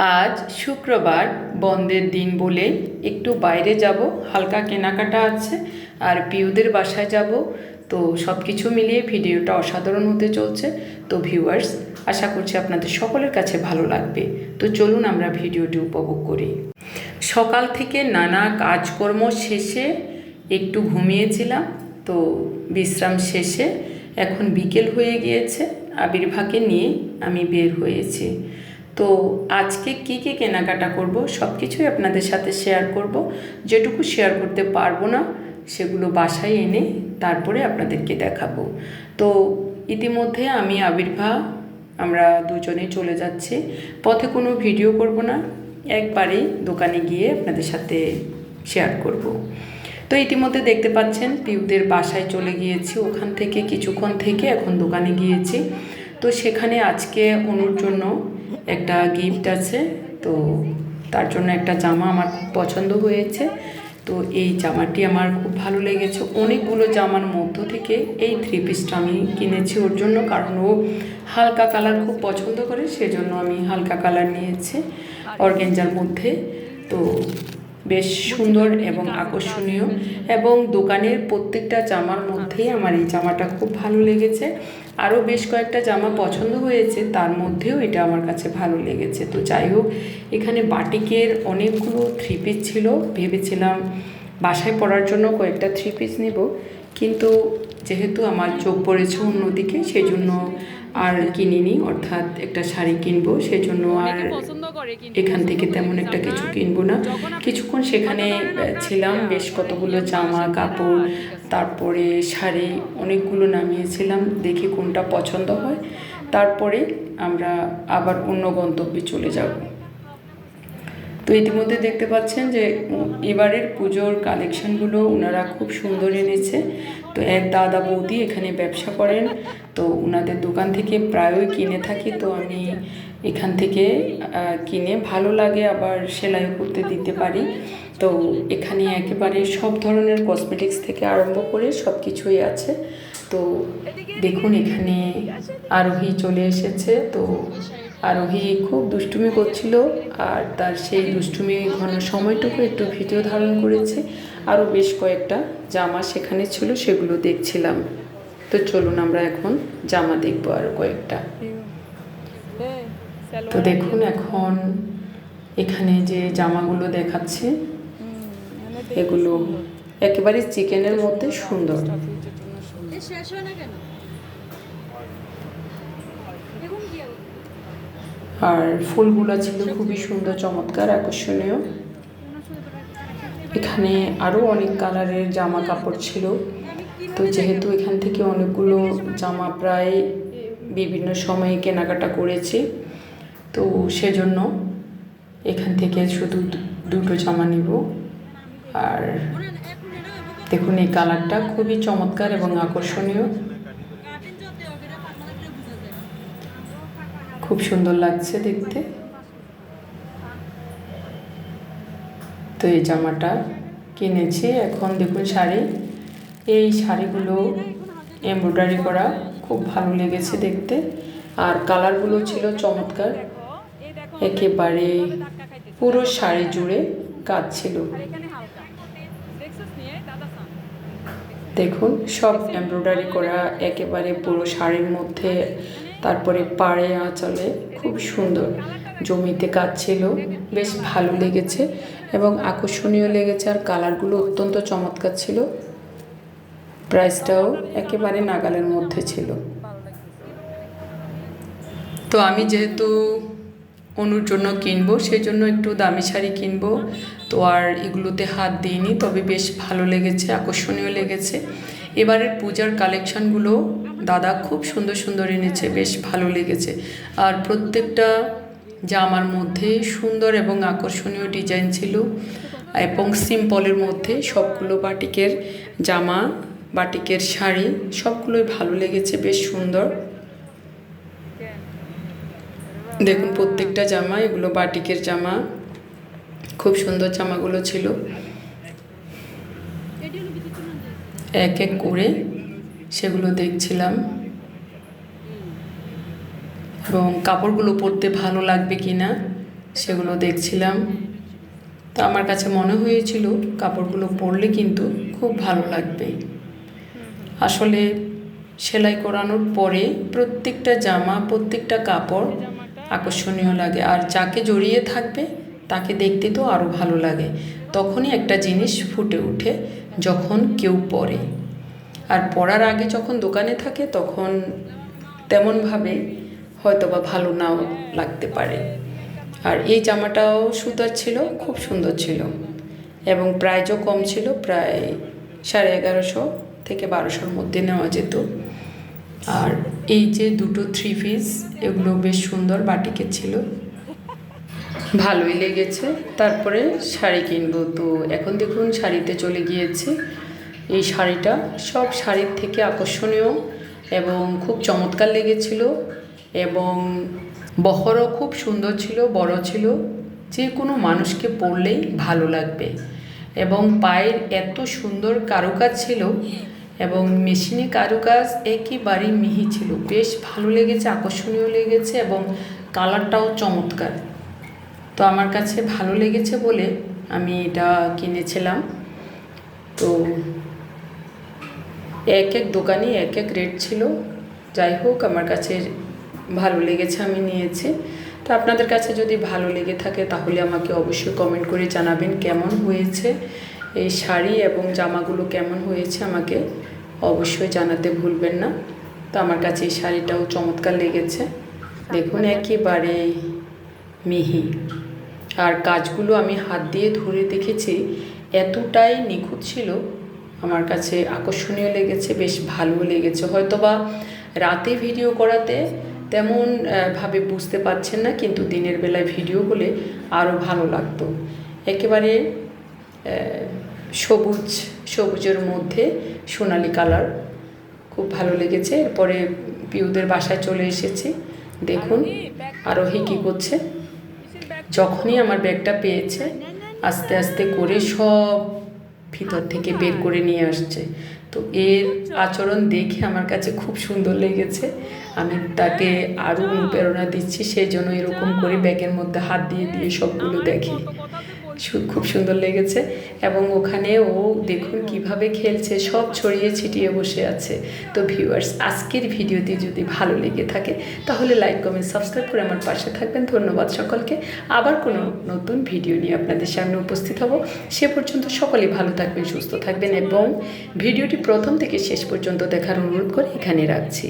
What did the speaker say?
আজ শুক্রবার বন্ধের দিন বলে একটু বাইরে যাব, হালকা কেনাকাটা আছে আর পিউদের বাসায় যাব। তো সব কিছু মিলিয়ে ভিডিওটা অসাধারণ হতে চলছে। তো ভিউয়ার্স আশা করছি আপনাদের সকলের কাছে ভালো লাগবে। তো চলুন আমরা ভিডিওটি উপভোগ করি। সকাল থেকে নানা কাজকর্ম শেষে একটু ঘুমিয়েছিলাম। তো বিশ্রাম শেষে এখন বিকেল হয়ে গিয়েছে। আবির্ভাকে নিয়ে আমি বের হয়েছি। তো আজকে কি কি কেনাকাটা করব সব কিছুই আপনাদের সাথে শেয়ার করব। যেটুকু শেয়ার করতে পারব না, সেগুলো বাসায় এনে তারপরে আপনাদেরকে দেখাবো। তো ইতিমধ্যে আমি আবির্ভা, আমরা দুজনে চলে যাচ্ছি। পথে কোনো ভিডিও করব না একবারেই দোকানে গিয়ে আপনাদের সাথে শেয়ার করব। তো ইতিমধ্যে দেখতে পাচ্ছেন, পিউদের বাসায় চলে গিয়েছি। ওখান থেকে কিছুক্ষণ থেকে এখন দোকানে গিয়েছি। তো সেখানে আজকে অনুর জন্য একটা গিফট আছে, তো তার জন্য একটা জামা আমার পছন্দ হয়েছে। তো এই জামাটি আমার খুব ভালো লেগেছে। অনেকগুলো জামার মধ্য থেকে এই থ্রি পিসটা আমি কিনেছি ওর জন্য, কারণ ও হালকা কালার খুব পছন্দ করে, সেজন্য আমি হালকা কালার নিয়েছি। অর্গেঞ্জার মধ্যে, তো বেশ সুন্দর এবং আকর্ষণীয় এবং দোকানের প্রত্যেকটা জামার মধ্যেই আমার এই জামাটা খুব ভালো লেগেছে। আরও বেশ কয়েকটা জামা পছন্দ হয়েছে, তার মধ্যেও এটা আমার কাছে ভালো লেগেছে। তো যাই হোক, এখানে বাটিকের অনেকগুলো থ্রি পিস ছিল। ভেবেছিলাম বাসায় পরার জন্য কয়েকটা থ্রি পিস নেব। কিন্তু যেহেতু আমার চোখ পড়েছে অন্যদিকে সেই জন্য আর কিনিনি। অর্থাৎ একটা শাড়ি কিনবো, সেজন্য আর এখান থেকে তেমন একটা কিছু কিনবো না। কিছুক্ষণ সেখানে ছিলাম বেশ কতগুলো জামা কাপড় তারপরে শাড়ি অনেকগুলো নামিয়েছিলাম দেখি কোনটা পছন্দ হয়। তারপরে আমরা আবার অন্য গন্তব্যে চলে যাব। তো ইতিমধ্যে দেখতে পাচ্ছেন যে এবারের পুজোর কালেকশনগুলো ওনারা খুব সুন্দর এনেছে। তো এক দাদা বৌদি এখানে ব্যবসা করেন। তো ওনাদের দোকান থেকে প্রায়ই কিনে থাকি। তো আমি এখান থেকে কিনে ভালো লাগে আবার সেলাইও করতে দিতে পারি। তো এখানে একেবারে সব ধরনের কসমেটিক্স থেকে আরম্ভ করে সব কিছুই আছে। তো দেখুন এখানে আরোহী চলে এসেছে। তো আরোহী খুব দুষ্টুমি করছিল আর তার সেই দুষ্টুমি ঘন সময়টুকু একটু ভিডিও ধারণ করেছে। আরও বেশ কয়েকটা জামা সেখানে ছিল, সেগুলো দেখছিলাম। তো চলুন আমরা এখন জামা দেখব আরও কয়েকটা। তো দেখুন এখন এখানে যে জামাগুলো দেখাচ্ছে এগুলো একেবারে চিকেনের মধ্যে সুন্দর। আর ফুলগুলো ছিল খুবই সুন্দর চমৎকার আকর্ষণীয়। এখানে আরও অনেক কালারের জামা কাপড় ছিল। তো যেহেতু এখান থেকে অনেকগুলো জামা প্রায় বিভিন্ন সময়ে কেনাকাটা করেছি তো সেজন্য এখান থেকে শুধু দুটো জামা নিব। আর দেখুন, এই কালারটা খুবই চমৎকার এবং আকর্ষণীয়। খুব সুন্দর লাগছে দেখতে। তো এই জামাটা কিনেছি। এখন দেখুন শাড়ি। এই শাড়িগুলো এমব্রয়ডারি করা খুব ভালো লেগেছে দেখতে। আর কালারগুলো ছিল চমৎকার। একেবারে পুরো শাড়ি জুড়ে কাজ ছিল দেখুন, সব এমব্রয়ডারি করা একেবারে পুরো শাড়ির মধ্যে, তারপরে পাড়ে আঁচলে খুব সুন্দর। জমিতে কাজ ছিল বেশ ভালো লেগেছে এবং আকর্ষণীয় লেগেছে আর কালারগুলো অত্যন্ত চমৎকার ছিল। প্রাইসটাও একেবারে নাগালের মধ্যে ছিল। তো আমি যেহেতু অনুর জন্য কিনবো সেই জন্য একটু দামি শাড়ি কিনবো। তো আর এগুলোতে হাত দিইনি, তবে বেশ ভালো লেগেছে, আকর্ষণীয় লেগেছে। এবারের পূজার কালেকশানগুলো দাদা খুব সুন্দর সুন্দর এনেছে, বেশ ভালো লেগেছে। আর প্রত্যেকটা জামার মধ্যে সুন্দর এবং আকর্ষণীয় ডিজাইন ছিল। এবং সিম্পলের মধ্যে সবগুলো বাটিকের জামা, বাটিকের শাড়ি, সবগুলোই ভালো লেগেছে, বেশ সুন্দর। দেখুন, প্রত্যেকটা জামা, এগুলো বাটিকের জামা। খুব সুন্দর জামাগুলো ছিল। এক এক করে সেগুলো দেখছিলাম। এবং কাপড়গুলো পরতে ভালো লাগবে কি না সেগুলো দেখছিলাম। তো আমার কাছে মনে হয়েছিল কাপড়গুলো পরলে কিন্তু খুব ভালো লাগবে। আসলে সেলাই করানোর পরে প্রত্যেকটা জামা, প্রত্যেকটা কাপড় আকর্ষণীয় লাগে। আর যাকে জড়িয়ে থাকবে, তাকে দেখতে তো আরও ভালো লাগে। তখনই একটা জিনিস ফুটে ওঠে, যখন কেউ পরে আর পরার আগে যখন দোকানে থাকে, তখন তেমনভাবে হয়তো বা ভালো নাও লাগতে পারে। আর এই জামাটাও সুতার ছিল, খুব সুন্দর ছিল। এবং প্রাইজও কম ছিল, প্রায় সাড়ে এগারোশো থেকে বারোশোর মধ্যে নেওয়া যেত। আর এই যে দুটো থ্রি পিস এগুলো বেশ সুন্দর বাটিকের ছিল। ভালোই লেগেছে। তারপরে শাড়ি কিনবো। তো এখন দেখুন, শাড়িতে চলে গিয়েছে। এই শাড়িটা সব শাড়ির থেকে আকর্ষণীয় এবং খুব চমৎকার লেগেছিল এবং বহরও খুব সুন্দর ছিল, বড় ছিল। যে কোনো মানুষকে পরলেই ভালো লাগবে। এবং পায়ের এত সুন্দর কারুকাজ ছিল এবং মেশিনে কারুকাজ একেবারেই মিহি ছিল। বেশ ভালো লেগেছে, আকর্ষণীয় লেগেছে এবং কালারটাও চমৎকার। তো আমার কাছে ভালো লেগেছে বলে আমি এটা কিনেছিলাম। তো এক এক দোকানে এক এক রেট ছিল। যাই হোক, আমার কাছে ভালো লেগেছে, আমি নিয়েছি। তো আপনাদের কাছে যদি ভালো লেগে থাকে তাহলে আমাকে অবশ্যই কমেন্ট করে জানাবেন কেমন হয়েছে এই শাড়ি এবং জামাগুলো কেমন হয়েছে আমাকে অবশ্যই জানাতে ভুলবেন না। তো আমার কাছে এই শাড়িটাও চমৎকার লেগেছে। দেখুন, একেবারে মিহি। আর কাজগুলো আমি হাত দিয়ে ধরে দেখেছি, এতটাই নিখুঁত ছিল। আমার কাছে আকর্ষণীয় লেগেছে, বেশ ভালো লেগেছে। হয়তো বা রাতে ভিডিও করাতে তেমন ভাবে বুঝতে পারছেন না, কিন্তু দিনের বেলায় ভিডিও হলে আরও ভালো লাগতো। একেবারে সবুজ, সবুজের মধ্যে সোনালি কালার। খুব ভালো লেগেছে। এরপরে পিউদের বাসায় চলে এসেছি। দেখুন আরোহী কী করছে। যখনই আমার ব্যাগটা পেয়েছে, আস্তে আস্তে করে সব ভিতর থেকে বের করে নিয়ে আসছে। তো এর আচরণ দেখে আমার কাছে খুব সুন্দর লেগেছে। আমি তাকে আরও অনুপ্রেরণা দিচ্ছি সেই জন্য এরকম করে ব্যাগের মধ্যে হাত দিয়ে দিয়ে সবগুলো দেখে। খুব সুন্দর লেগেছে এবং ওখানে ও দেখুন কীভাবে খেলছে, সব ছড়িয়ে ছিটিয়ে বসে আছে। তো ভিউয়ার্স আজকের ভিডিওটি যদি ভালো লেগে থাকে, তাহলে লাইক কমেন্ট সাবস্ক্রাইব করে আমার পাশে থাকবেন। ধন্যবাদ সকলকে। আবার কোনো নতুন ভিডিও নিয়ে আপনাদের সামনে উপস্থিত হব। সে পর্যন্ত সকলে ভালো থাকবেন, সুস্থ থাকবেন এবং ভিডিওটি প্রথম থেকে শেষ পর্যন্ত দেখার অনুরোধ করে এখানে রাখছি।